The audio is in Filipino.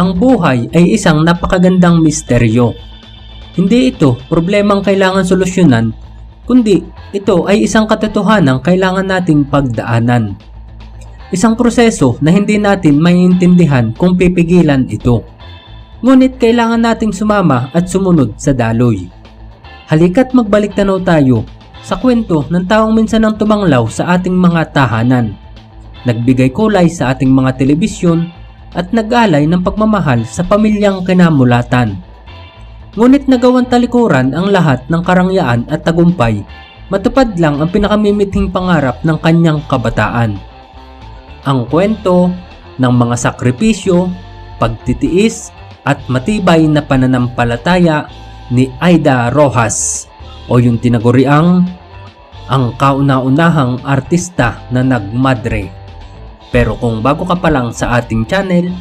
ang buhay ay isang napakagandang misteryo. Hindi ito problemang kailangan solusyonan, kundi ito ay isang katotohanang kailangan nating pagdaanan. Isang proseso na hindi natin maiintindihan kung pipigilan ito. Ngunit kailangan nating sumama at sumunod sa daloy. Halika't magbalik tanaw tayo sa kwento ng taong minsan ang tumanglaw sa ating mga tahanan. Nagbigay kulay sa ating mga telebisyon at nag-alay ng pagmamahal sa pamilyang kinamulatan. Ngunit nagawan talikuran ang lahat ng karangyaan at tagumpay, matupad lang ang pinakamimithing pangarap ng kanyang kabataan. Ang kwento ng mga sakripisyo, pagtitiis at matibay na pananampalataya ni Aida Rojas o yung tinaguriang ang kauna-unahang artista na nagmadre. Pero kung bago ka pa lang sa ating channel,